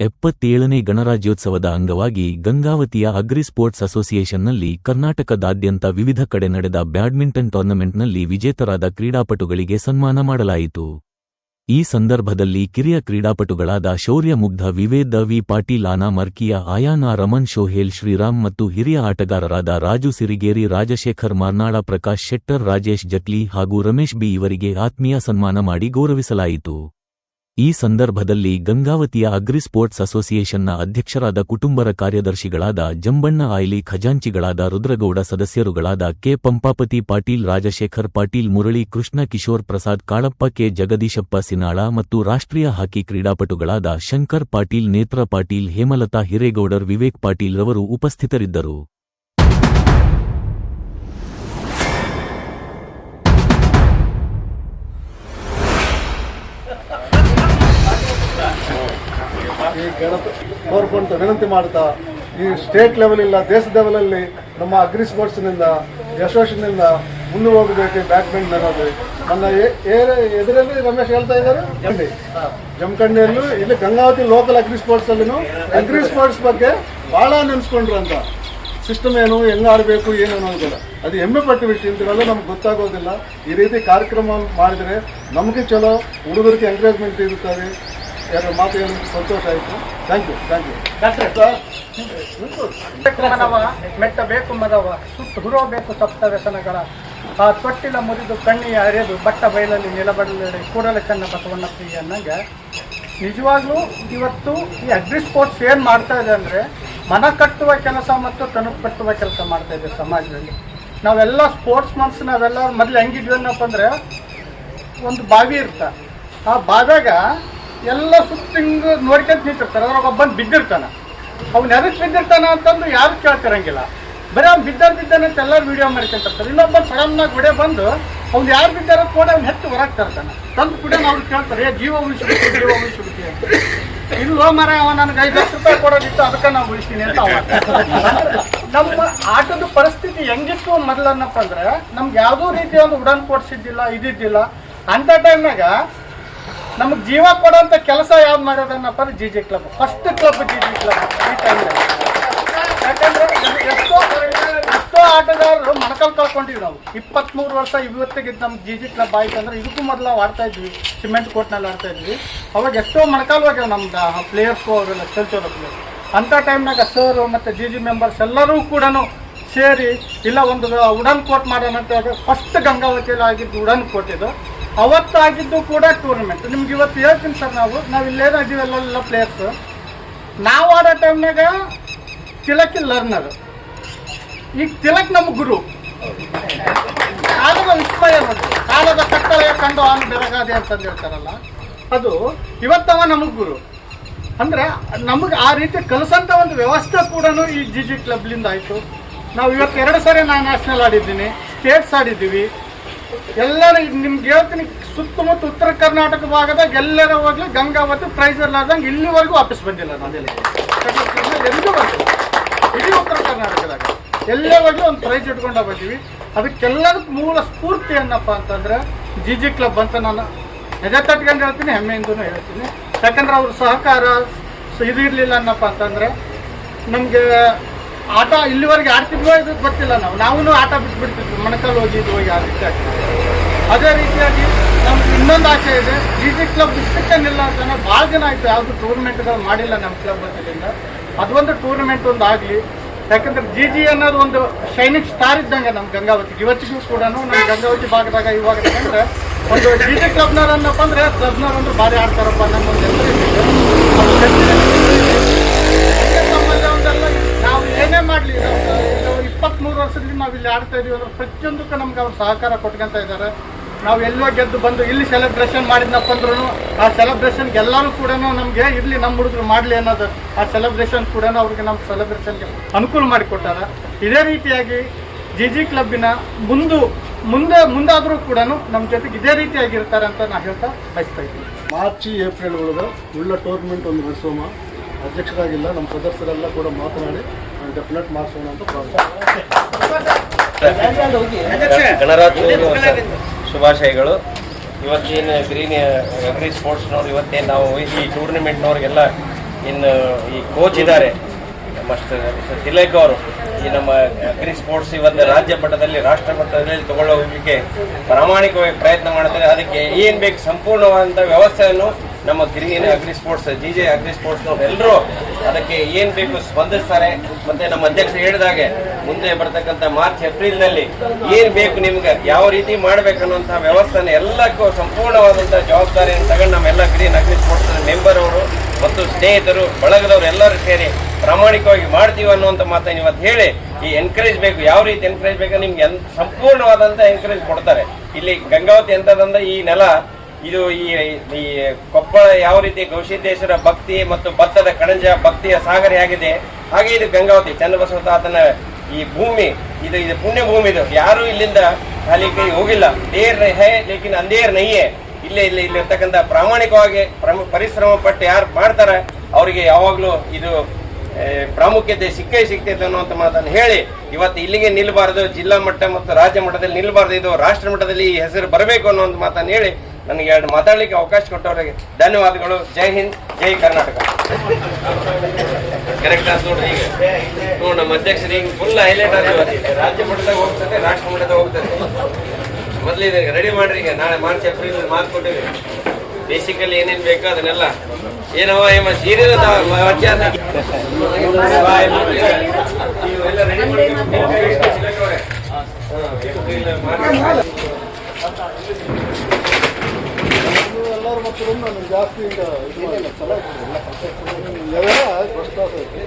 ಎಪ್ಪತ್ತೇಳನೇ ಗಣರಾಜ್ಯೋತ್ಸವದ ಅಂಗವಾಗಿ ಗಂಗಾವತಿಯ agri sports ಅಸೋಸಿಯೇಷನ್ನಲ್ಲಿ ಕರ್ನಾಟಕದಾದ್ಯಂತ ವಿವಿಧ ಕಡೆ ನಡೆದ ಬ್ಯಾಡ್ಮಿಂಟನ್ ಟೂರ್ನಮೆಂಟ್ನಲ್ಲಿ ವಿಜೇತರಾದ ಕ್ರೀಡಾಪಟುಗಳಿಗೆ ಸನ್ಮಾನ ಮಾಡಲಾಯಿತು. ಈ ಸಂದರ್ಭದಲ್ಲಿ ಕಿರಿಯ ಕ್ರೀಡಾಪಟುಗಳಾದ ಶೌರ್ಯ ಮುಗ್ಧ, ವಿವೇದ ವಿ ಪಾಟೀಲ್, ಆನಾ ಮರ್ಕಿಯ, ಆಯಾನ ರಮನ್ ಶೋಹೇಲ್ ಶ್ರೀರಾಮ್ ಮತ್ತು ಹಿರಿಯ ಆಟಗಾರರಾದ ರಾಜು ಸಿರಿಗೇರಿ, ರಾಜಶೇಖರ್ ಮಾರ್ನಾಳ ಪ್ರಕಾಶ್ ಶೆಟ್ಟರ್, ರಾಜೇಶ್ ಜಟ್ಲಿ ಹಾಗೂ ರಮೇಶ್ ಬಿ ಇವರಿಗೆ ಆತ್ಮೀಯ ಸನ್ಮಾನ ಮಾಡಿ ಗೌರವಿಸಲಾಯಿತು. ಈ ಸಂದರ್ಭದಲ್ಲಿ ಗಂಗಾವತಿಯ ಅಗ್ರಿ ಸ್ಪೋರ್ಟ್ಸ್ ಅಸೋಸಿಯೇಷನ್ನ ಅಧ್ಯಕ್ಷರಾದ ಕುಟುಂಬರ ಕಾರ್ಯದರ್ಶಿಗಳಾದ ಜಂಬಣ್ಣ ಆಯ್ಲಿ, ಖಜಾಂಚಿಗಳಾದ ರುದ್ರಗೌಡ ಸದಸ್ಯರುಗಳಾದ ಕೆ. ಪಂಪಾಪತಿ ಪಾಟೀಲ್, ರಾಜಶೇಖರ್ ಪಾಟೀಲ್, ಮುರಳಿ ಕೃಷ್ಣ ಕಿಶೋರ್ ಪ್ರಸಾದ್, ಕಾಳಪ್ಪ ಕೆ. ಜಗದೀಶಪ್ಪ ಸಿನಾಳ ಮತ್ತು ರಾಷ್ಟ್ರೀಯ ಹಾಕಿ ಕ್ರೀಡಾಪಟುಗಳಾದ ಶಂಕರ್ ಪಾಟೀಲ್, ನೇತ್ರ ಪಾಟೀಲ್, ಹೇಮಲತಾ ಹಿರೇಗೌಡರ್, ವಿವೇಕ್ ಪಾಟೀಲ್ ರವರು ಉಪಸ್ಥಿತರಿದ್ದರು. ಈ ಗಣಪ ವಿನಂತಿ ಮಾಡ್ತಾ ಈ ಸ್ಟೇಟ್ ಲೆವೆಲ್ ಇಲ್ಲ ದೇಶ ಲೆವೆಲಲ್ಲಿ ನಮ್ಮ ಅಗ್ರಿ ಸ್ಪೋರ್ಟ್ಸ್ನಿಂದ ನಿಂದ ಮುಂದೆ ಹೋಗಬೇಕು ಬ್ಯಾಟ್ಮಿಂಟನ್ ಅನ್ನೋದು. ನನ್ನ ಎದುರಲ್ಲಿ ರಮೇಶ್ ಹೇಳ್ತಾ ಇದ್ದಾರೆ. ಜಂಡಿ ಜಮಖಂಡಿಯಲ್ಲೂ ಇಲ್ಲಿ ಗಂಗಾವತಿ ಲೋಕಲ್ ಅಗ್ರಿ ಸ್ಪೋರ್ಟ್ಸ್ ಅಲ್ಲಿ ಅಗ್ರಿ ಸ್ಪೋರ್ಟ್ಸ್ ಬಗ್ಗೆ ಬಹಳ ನೆನೆಸ್ಕೊಂಡ್ರು ಅಂತ. ಸಿಸ್ಟಮ್ ಏನು, ಹೆಂಗ್ ಆಡಬೇಕು, ಏನು ಅನ್ನೋದಿಲ್ಲ. ಅದು ಹೆಮ್ಮೆ ಪಟ್ಟ ವಿಷಯ ಇಂಥವೆಲ್ಲ ನಮ್ಗೆ ಗೊತ್ತಾಗೋದಿಲ್ಲ. ಈ ರೀತಿ ಕಾರ್ಯಕ್ರಮ ಮಾಡಿದರೆ ನಮಗೆ ಚಲೋ, ಹುಡುಗರಿಗೆ ಎಂಕರೇಜ್ಮೆಂಟ್ ಇರುತ್ತದೆ ಯಾರ ಮಾತು ಹೇಳಿ ಸಂತೋಷ ಆಯಿತು. ಥ್ಯಾಂಕ್ ಯು ಥ್ಯಾಂಕ್ ಯು ಬೇಕು ಮನವ ಮೆಟ್ಟ ಬೇಕು ಮದವ ಸುಟ್ಟು ಹುರೋಬೇಕು ಸಪ್ತ ವ್ಯಸನಗಳ. ಆ ತೊಟ್ಟಿಲ ಮುರಿದು ಕಣ್ಣಿ ಅರೆದು ಬಟ್ಟ ಬಯಲಲ್ಲಿ ನಿಲಬಡಲಿ ಕೂಡಲೇ ಕಣ್ಣ ಬಸವಣ್ಣ ಪ್ರಿಯ ಅನ್ನಂಗೆ. ನಿಜವಾಗ್ಲೂ ಇವತ್ತು ಈ ಅಗ್ರಿ ಸ್ಪೋರ್ಟ್ಸ್ ಏನು ಮಾಡ್ತಾ ಇದೆ ಅಂದರೆ ಮನ ಕಟ್ಟುವ ಕೆಲಸ ಮತ್ತು ತನು ಕಟ್ಟುವ ಕೆಲಸ ಮಾಡ್ತಾ ಇದೆ ಸಮಾಜದಲ್ಲಿ. ನಾವೆಲ್ಲ ಸ್ಪೋರ್ಟ್ಸ್ ಮನ್ಸ್ ನಾವೆಲ್ಲ ಮೊದಲು ಹೆಂಗಿದ್ವಿ ಏನಪ್ಪ ಅಂದರೆ ಒಂದು ಬಾವಿ ಇರ್ತ. ಆ ಬಾವ್ಯಾಗ ಎಲ್ಲ ಸುತ್ತಿಂಗ್ ನೋಡ್ಕೊಂತ ನಿಂತಿರ್ತಾರೆ. ಅದ್ರಾಗ ಒಬ್ಬನ್ ಬಿದ್ದಿರ್ತಾನೆ. ಅವ್ನು ಎದಕ್ ಬಿದ್ದಿರ್ತಾನ ಅಂತಂದು ಯಾರು ಕೇಳ್ತಿರಂಗಿಲ್ಲ. ಬರೀ ಅವ್ನು ಬಿದ್ದಾನೆ ಅಂತ ಎಲ್ಲರೂ ವಿಡಿಯೋ ಮಾಡ್ಕೊಂತಿರ್ತಾರೆ. ಇನ್ನೊಬ್ಬ ಸಡನ್ನಾಗಿ ಗುಡೆ ಬಂದು ಅವ್ನು ಯಾರು ಬಿದ್ದಾರ ಕೂಡ ಅವ್ನು ಹೆಚ್ಚು ಹೊರಗೆ ತರ್ತಾನೆ. ತಂದು ಕೂಡ ಅವ್ರು ಕೇಳ್ತಾರೆ ಜೀವ ಉಳಿಸ್ಬಿಟ್ಟು ಜೀವ ಉಳಿಸ್ಬಿಟ್ಟು ಅಂತ. ಇಲ್ಲೋ ಮರ ಅವ ನನಗೆ ಐದು ಲಕ್ಷ ರೂಪಾಯಿ ಕೊಡೋದಿತ್ತು, ಅದಕ್ಕೆ ನಾವು ಉಳಿಸ್ತೀನಿ ಅಂತ ಅವ. ನಮ್ಮ ಆಟದ ಪರಿಸ್ಥಿತಿ ಹೆಂಗಿತ್ತು ಮೊದಲನ್ನಪ್ಪ ಅಂದ್ರೆ, ನಮ್ಗೆ ಯಾವುದೋ ರೀತಿಯ ಒಂದು ಉಡನ್ ಕೊಡ್ಸಿದ್ದಿಲ್ಲ, ಇದಿದ್ದಿಲ್ಲ. ಅಂತ ಟೈಮ್ನಾಗ ನಮಗೆ ಜೀವ ಕೊಡುವಂತ ಕೆಲಸ ಯಾವ್ದು ಮಾಡೋದನ್ನಪ್ಪ ಅಂದ್ರೆ G G club first club G G club ಈ ಟೈಮ್ ಯಾಕಂದ್ರೆ ಎಷ್ಟೋ ಎಷ್ಟೋ ಆಟಗಾರರು ಮಣಕಲ್ ಕಳ್ಕೊಂಡಿವಿ ನಾವು. ಇಪ್ಪತ್ಮೂರು ವರ್ಷ ಇವತ್ತಿಗೆ ನಮ್ಮ ಜಿ ಜಿ ಕ್ಲಬ್ ಆಯ್ತು ಅಂದ್ರೆ ಇದಕ್ಕೂ ಮೊದಲು ಆಡ್ತಾ ಇದ್ವಿ. ಸಿಮೆಂಟ್ ಕೋರ್ಟ್ನಲ್ಲಿ ಆಡ್ತಾ ಇದ್ವಿ. ಅವಾಗ ಎಷ್ಟೋ ಮಣಕಾಲ್ ಹೋಗ್ಯಾವ ನಮ್ದು ಪ್ಲೇಯರ್ಸ್ ಅವರೆಲ್ಲ ಚಲ್ಚೋದ ಪ್ಲೇಯರ್ ಅಂಥ ಟೈಮ್ನಾಗ ಸರ್ ಮತ್ತು ಜಿ ಜಿ ಮೆಂಬರ್ಸ್ ಎಲ್ಲರೂ ಕೂಡ ಸೇರಿ, ಇಲ್ಲ ಒಂದು ಉಡನ್ ಕೋಟ್ ಮಾಡೋಣ ಅಂತ ಫಸ್ಟ್ ಗಂಗಾವತಿಯಲ್ಲಿ ಆಗಿದ್ದು ಉಡನ್ ಕೋರ್ಟ್ ಇದು. ಅವತ್ತು ಆಗಿದ್ದು ಕೂಡ ಟೂರ್ನಮೆಂಟ್ ನಿಮ್ಗೆ ಇವತ್ತು ಹೇಳ್ತೀನಿ ಸರ್ ನಾವು. ನಾವು ಇಲ್ಲೇನೋ ಇದೀವೆಲ್ಲ ಪ್ಲೇಯರ್ಸ್ ನಾವು ಆಡೋ ಟೈಮ್ನಾಗ ತಿಲಕ್ ಲರ್ನರ್ ಈಗ ತಿಲಕ್ ನಮ್ಮ ಗುರು. ಕಾಲದ ವಿಸ್ಮಯ ನೋಡಿ ಕಾಲದ ಕಟ್ಟಳೆಯ ಕಂಡು ಅವನು ಬೆರಗಾದೆ ಅಂತಂದು ಹೇಳ್ತಾರಲ್ಲ. ಅದು ಇವತ್ತವ ನಮಗೆ ಗುರು. ಅಂದ್ರೆ ನಮಗೆ ಆ ರೀತಿ ಕಲಿಸಂತ ಒಂದು ವ್ಯವಸ್ಥೆ ಕೂಡ ಈ ಜಿ ಜಿ ಕ್ಲಬ್ಲಿಂದ ಆಯಿತು. ನಾವು ಇವತ್ತು ಎರಡು ಸರಿ ನಾನು ನ್ಯಾಷನಲ್ ಆಡಿದ್ದೀನಿ ಸ್ಟೇಟ್ಸ್ ಆಡಿದ್ದೀವಿ. ಎಲ್ಲರೂ ನಿಮ್ಗೆ ಹೇಳ್ತೀನಿ, ಸುತ್ತಮುತ್ತ ಉತ್ತರ ಕರ್ನಾಟಕ ಭಾಗದಾಗ ಎಲ್ಲರ ಹೋಗ್ಲಿ ಗಂಗಾವತಿ ಪ್ರೈಸ್ ಇರ್ಲಾರ್ದಂಗೆ ಇಲ್ಲಿವರೆಗೂ ವಾಪಸ್ ಬಂದಿಲ್ಲ ನಾನೆಲ್ಲಿ ಎಲ್ಲೂ ಬಂದಿಲ್ಲ. ಇಡೀ ಉತ್ತರ ಕರ್ನಾಟಕದಾಗ. ಎಲ್ಲೇ ಹೋಗ್ಲಿ ಒಂದು ಪ್ರೈಸ್ ಇಟ್ಕೊಂಡ ಬಂದೀವಿ ಅದಕ್ಕೆಲ್ಲದಕ್ಕೆ ಮೂಲ ಸ್ಫೂರ್ತಿ ಏನಪ್ಪ ಅಂತಂದ್ರೆ ಜಿ ಜಿ ಕ್ಲಬ್ ಅಂತ ನಾನು ಎದೆ ತಟ್ಕೊಂಡು ಹೇಳ್ತೀನಿ, ಹೆಮ್ಮೆಯಿಂದನೂ ಹೇಳ್ತೀನಿ. ಯಾಕಂದ್ರೆ ಅವ್ರ ಸಹಕಾರ ಇದು ಇರಲಿಲ್ಲ ಅನ್ನಪ್ಪ ಅಂತಂದ್ರೆ ನಮಗೆ ಆಟ ಇಲ್ಲಿವರೆಗೆ ಆಡ್ತಿದ್ವೋ ಇದು ಗೊತ್ತಿಲ್ಲ ನಾವು. ನಾವು ಆಟ ಬಿಟ್ಬಿಡ್ತಿದ್ವಿ. ಮೊಣಕಲ್ ಹೋಗಿ ಇದು ರೀತಿ ಆಗ್ತಿದ್ವಿ ಅದೇ ರೀತಿಯಾಗಿ ನಮ್ಗೆ ಇನ್ನೊಂದು ಆಸೆ ಇದೆ. ಜಿ ಕ್ಲಬ್ ಇಷ್ಟಕ್ಕೆ ಇಲ್ಲ ಅಂತಾನೆ ಭಾಳ ಜನ ಆಯಿತು. ಯಾವುದು ಟೂರ್ನಮೆಂಟ್ಗಳು ಮಾಡಿಲ್ಲ ನಮ್ಮ ಕ್ಲಬ್ ಅದರಿಂದ ಅದೊಂದು ಟೂರ್ನಮೆಂಟ್ ಒಂದು ಆಗಲಿ. ಯಾಕಂದ್ರೆ ಜಿ ಜಿ ಅನ್ನೋದು ಒಂದು ಶೈನಿಕ್ ಸ್ಟಾರ್ ಇದ್ದಂಗೆ ನಮ್ಮ ಗಂಗಾವತಿ. ಇವತ್ತಿಗೂ ಕೂಡ ನಮ್ಮ ಗಂಗಾವತಿ ಭಾಗದಾಗ ಇವಾಗ ಅಂದ್ರೆ ಒಂದು ಜಿ ಜಿ ಕ್ಲಬ್ನವ್ರು ಅನ್ನಪ್ಪ ಅಂದ್ರೆ ಕ್ಲಬ್ನವ್ರು ಅಂದ್ರೆ ಭಾರಿ ಆಡ್ತಾರಪ್ಪ ನಮ್ಮ ಒಂದು ವರ್ಷದಿಂದ ನಾವು ಇಲ್ಲಿ ಆಡ್ತಾ ಇದೀವಿ ಅಂದ್ರೆ ಪ್ರತಿಯೊಂದಕ್ಕೂ ನಮ್ಗೆ ಅವ್ರು ಸಹಕಾರ ಕೊಟ್ಕೊಂತ ಇದ್ದಾರೆ. ನಾವು ಎಲ್ಲೋ ಗೆದ್ದು ಬಂದು ಇಲ್ಲಿ ಸೆಲೆಬ್ರೇಷನ್ ಮಾಡಿದ್ನಪ್ಪ ಅಂದ್ರೂ ಆ ಸೆಲೆಬ್ರೇಷನ್ಗೆ ಎಲ್ಲರೂ ಕೂಡ ನಮಗೆ ಇರಲಿ ನಮ್ಮ ಹುಡುಗರು ಮಾಡಲಿ ಅನ್ನೋದು ಆ ಸೆಲೆಬ್ರೇಷನ್ ಕೂಡ ಅವ್ರಿಗೆ ನಮ್ಮ ಸೆಲೆಬ್ರೇಷನ್ಗೆ ಅನುಕೂಲ ಮಾಡಿಕೊಟ್ಟಾರ ಇದೇ ರೀತಿಯಾಗಿ ಜಿ ಜಿ ಕ್ಲಬ್ಬಿನ ಮುಂದು, ಮುಂದೆ, ಮುಂದಾದರೂ ಕೂಡ ನಮ್ಮ ಜೊತೆಗೆ ಇದೇ ರೀತಿಯಾಗಿರ್ತಾರೆ ಅಂತ ನಾನು ಹೇಳ್ತಾ ಬಯಸ್ತಾ ಇದ್ದೀನಿ. ಮಾರ್ಚ್, ಏಪ್ರಿಲ್ ಒಳಗೆ ಉಳ್ಳ ಟೂರ್ನಮೆಂಟ್ ಒಂದು ನಡೆಸೋಮ. ಅಧ್ಯಕ್ಷರಾಗಿಲ್ಲ ನಮ್ಮ ಸದಸ್ಯರೆಲ್ಲ ಕೂಡ ಮಾತನಾಡಿ ಡೆಫಿನೆಟ್ ಮಾಡಿಸೋಣ ಅಂತ ಗಣರಾಜ್ಯೋತ್ಸವ ಶುಭಾಶಯಗಳು. ಇವತ್ತೇನು ಗ್ರೀನ್ ಅಗ್ರಿ ಸ್ಪೋರ್ಟ್ಸ್ನವ್ರು ಇವತ್ತೇನು ನಾವು ಈ ಟೂರ್ನಿಮೆಂಟ್ನವ್ರಿಗೆಲ್ಲ ಇನ್ನು ಈ ಕೋಚ್ ಇದ್ದಾರೆ. ಮಸ್ತ್ ಮಿಸ್ಟರ್ ತಿಲಕ್ ಅವರು. ಈ ನಮ್ಮ ಅಗ್ರಿ ಸ್ಪೋರ್ಟ್ಸ್ ಇವತ್ತು ರಾಜ್ಯ ಮಟ್ಟದಲ್ಲಿ ರಾಷ್ಟ್ರ ಮಟ್ಟದಲ್ಲಿ ತಗೊಳ್ಳೋ ಹೋಗ್ಲಿಕ್ಕೆ ಪ್ರಾಮಾಣಿಕವಾಗಿ ಪ್ರಯತ್ನ ಮಾಡ್ತಾರೆ. ಅದಕ್ಕೆ ಏನು ಬೇಕು ಸಂಪೂರ್ಣವಾದಂಥ ವ್ಯವಸ್ಥೆಯನ್ನು ನಮ್ಮ ಗಿರಿಗಿರಿ agri sports, G J agri sports ಎಲ್ಲರೂ ಅದಕ್ಕೆ ಏನು ಬೇಕು ಸ್ಪಂದಿಸ್ತಾರೆ. ಮತ್ತೆ ನಮ್ಮ ಅಧ್ಯಕ್ಷ ಹೇಳಿದಾಗೆ ಮುಂದೆ ಬರ್ತಕ್ಕಂಥ ಮಾರ್ಚ್, ಏಪ್ರಿಲ್ನಲ್ಲಿ ಏನು ಬೇಕು ನಿಮ್ಗೆ, ಯಾವ ರೀತಿ ಮಾಡ್ಬೇಕನ್ನುವಂತಹ ವ್ಯವಸ್ಥೆನ ಎಲ್ಲಕ್ಕೂ ಸಂಪೂರ್ಣವಾದಂಥ ಜವಾಬ್ದಾರಿಯನ್ನು ತಗೊಂಡು ನಮ್ಮೆಲ್ಲ ಗ್ರೀನ್ ಅಗ್ರಿ ಸ್ಪೋರ್ಟ್ಸ್ ಮೆಂಬರ್ ಅವರು ಮತ್ತು ಸ್ನೇಹಿತರು, ಬಳಗದವರು ಎಲ್ಲರೂ ಸೇರಿ ಪ್ರಾಮಾಣಿಕವಾಗಿ ಮಾಡ್ತೀವಿ ಅನ್ನುವಂಥ ಮಾತನ್ನು ಇವತ್ತು ಹೇಳಿ ಈ ಎನ್ಕರೇಜ್ ಬೇಕು, ಯಾವ ರೀತಿ ಎನ್ಕರೇಜ್ ಬೇಕು ನಿಮ್ಗೆ ಸಂಪೂರ್ಣವಾದಂಥ ಎನ್ಕರೇಜ್ ಕೊಡ್ತಾರೆ. ಇಲ್ಲಿ ಗಂಗಾವತಿ ಎಂತದಂದ್ರೆ ಈ ನೆಲ ಇದು ಈ ಈ ಕೊಪ್ಪಳ ಯಾವ ರೀತಿ ಗವಿಸಿದ್ದೇಶ್ವರ ಭಕ್ತಿ ಮತ್ತು ಭತ್ತದ ಕಣಜ ಭಕ್ತಿಯ ಸಾಗರ ಆಗಿದೆ, ಹಾಗೆ ಇದು ಗಂಗಾವತಿ ಚನ್ನಬಸವ ತಾತನ ಈ ಭೂಮಿ, ಇದು ಇದು ಪುಣ್ಯ ಭೂಮಿ ಇದು. ಯಾರು ಇಲ್ಲಿಂದ ಅಲ್ಲಿಗೆ ಹೋಗಿಲ್ಲ. ದೇರ್ ಹೇ, ಲೇಕಿನ್ ಅಂದೇರ್ ನೈಯೇ. ಇಲ್ಲೇ, ಇಲ್ಲಿ ಇಲ್ಲಿರ್ತಕ್ಕಂಥ ಪ್ರಾಮಾಣಿಕವಾಗಿ ಪ್ರಮ, ಪರಿಶ್ರಮ ಪಟ್ಟು ಯಾರು ಮಾಡ್ತಾರೆ, ಅವರಿಗೆ ಯಾವಾಗಲೂ ಇದು ಪ್ರಾಮುಖ್ಯತೆ ಸಿಕ್ಕೇ ಸಿಗ್ತೈತೆ ಅನ್ನುವಂಥ ಮಾತನ್ನು ಹೇಳಿ, ಇವತ್ತು ಇಲ್ಲಿಗೆ ನಿಲ್ಲಬಾರದು ಜಿಲ್ಲಾ ಮಟ್ಟ ಮತ್ತು ರಾಜ್ಯ ಮಟ್ಟದಲ್ಲಿ ನಿಲ್ಲಬಾರದು ಇದು ರಾಷ್ಟ್ರ ಮಟ್ಟದಲ್ಲಿ ಈ ಹೆಸರು ಬರಬೇಕು ಅನ್ನುವಂಥ ಮಾತನ್ನು ಹೇಳಿ ನನಗೆ ಎರಡು ಮಾತಾಡಲಿಕ್ಕೆ ಅವಕಾಶ ಕೊಟ್ಟವರಿಗೆ ಧನ್ಯವಾದಗಳು. ಜೈ ಹಿಂದ್ ಜೈ ಕರ್ನಾಟಕ. ಕರೆಕ್ಟ್ ಆದ ನೋಡ್ರಿ ಈಗ. ನೋಡಿ ನಮ್ಮ ಅಧ್ಯಕ್ಷರು ಈಗ ಫುಲ್ ಹೈಲೈಟ್ ಆದ ರಾಜ್ಯ ಮಟ್ಟದಾಗ ಹೋಗ್ತದೆ ರಾಷ್ಟ್ರ ಮಟ್ಟದಾಗ ಹೋಗ್ತದೆ. ಮೊದಲಿದೆ ರೆಡಿ ಮಾಡ್ರಿ ಈಗ. ನಾಳೆ ಮಾರ್ಚ್ ಏಪ್ರಿಲ್ ಮಾತು ಕೊಟ್ಟಿವಿ. ಬೇಸಿಕಲಿ ಏನೇನ್ ಬೇಕೋ ಅದನ್ನೆಲ್ಲ. ಏನವ ಏಮ ಸೀರಿಯಲ್ ಎಲ್ಲ ರೆಡಿ ನನಗೆ ಜಾಸ್ತಿ ಇದು ಮಾಡಿಲ್ಲ ಚಲೋ ಎಲ್ಲ ಕಂಪ್ಲೀಟ್ ಎಲ್ಲ ಫಸ್ಟ್ ಕ್ಲಾಸ್ ಐತೆ